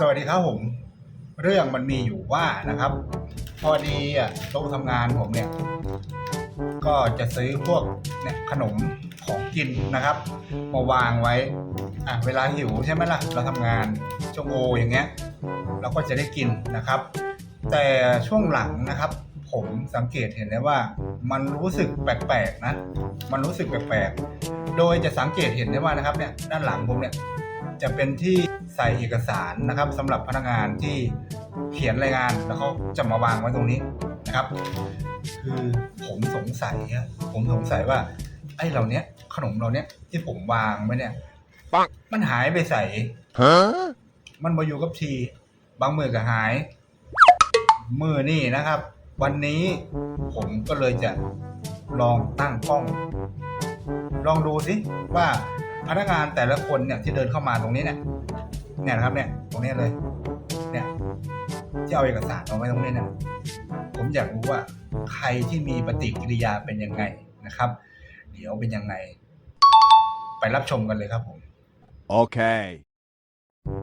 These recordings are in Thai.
สวัสดีครับผม เรื่องมันมีอยู่ว่านะครับ พอดีอะโต๊ะทำงานผมเนี่ย ก็จะซื้อพวกเนี่ยขนมของกินนะครับ มาวางไว้อะเวลาหิวใช่ไหมล่ะ เราทำงานช่วงโออย่างเงี้ย เราก็จะได้กินนะครับ แต่ช่วงหลังนะครับ ผมสังเกตเห็นได้ว่า มันรู้สึกแปลกๆนะ มันรู้สึกแปลกๆโดยจะสังเกตเห็นได้ว่านะครับเนี่ยด้านหลังผมเนี่ยจะเป็นที่ ใส่เอกสารนะครับสำหรับพนักงานที่เขียนรายงานแล้วเขาจะมาวางไว้ตรงนี้นะครับ คือผมสงสัยอะผมสงสัยว่า ไอ้เหล่าเนี้ยขนมเราเนี้ยที่ผมวางไว้เนี่ยปังมันหายไปใส่ Huh? มันมาอยู่กับที บางมือก็หายมือนี่นะครับ วันนี้ผมก็เลยจะลองตั้งกล้อง ลองดูสิว่าพนักงานแต่ละคนเนี่ยที่เดินเข้ามาตรงนี้เนี่ย เนี่ยนะครับเนี่ยตรงนี้เลย เนี่ยที่เอาเอกสารเอาไว้ตรงนี้เนี่ยผมอยากรู้ว่าใครที่มีปฏิกิริยาเป็นยังไงนะครับ เดี๋ยวเป็นยังไง ไปรับชมกันเลยครับผม Okay.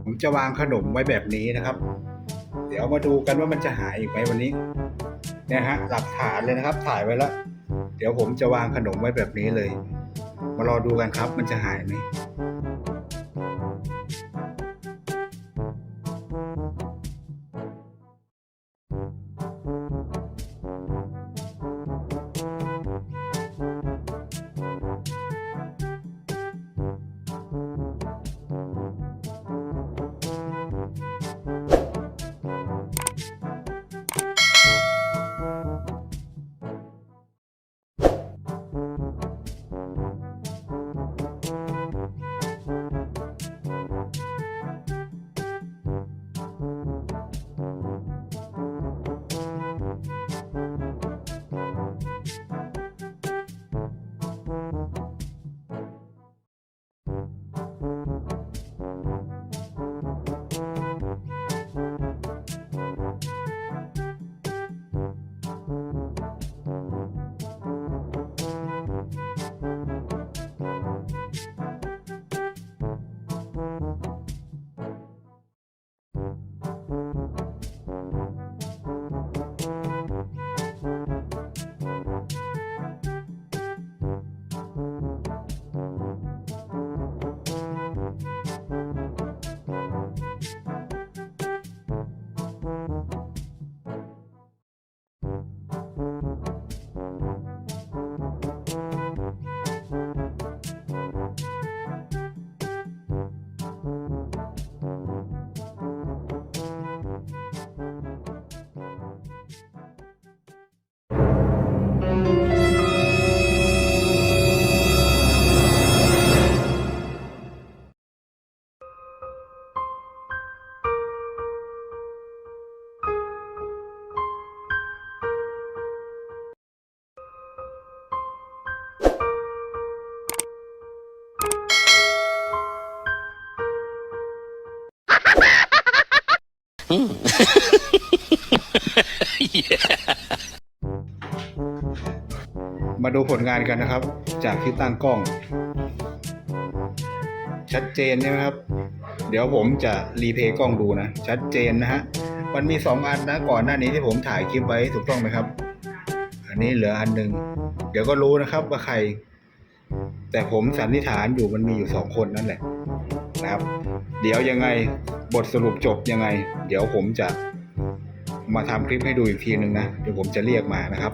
ผมจะวางขนมไว้แบบนี้นะครับ เดี๋ยวมาดูกันว่ามันจะหายอีกไหมวันนี้เนี่ยฮะหลักฐานเลยนะครับ ถ่ายไว้แล้วเดี๋ยวผมจะวางขนมไว้แบบนี้เลย มารอดูกันครับ มันจะหายไหม มาดูผลงานกันนะครับ จากที่ตั้งกล้อง ชัดเจนใช่ไหมครับ เดี๋ยวผมจะรีเพย์กล้องดูนะ ชัดเจนนะฮะมันมีสองอันนะก่อนหน้านี้ที่ผมถ่ายคลิปไว้ถูกต้องไหมครับ อันนี้เหลืออันหนึ่งเดี๋ยวก็รู้นะครับว่าใคร แต่ผมสันนิษฐานอยู่มันมีอยู่สองคนนั่นแหละ นะครับ เดี๋ยวยังไงบทสรุปจบยังไง เดี๋ยวผมจะมาทำคลิปให้ดูอีกทีหนึ่งนะ เดี๋ยวผมจะเรียกมานะครับ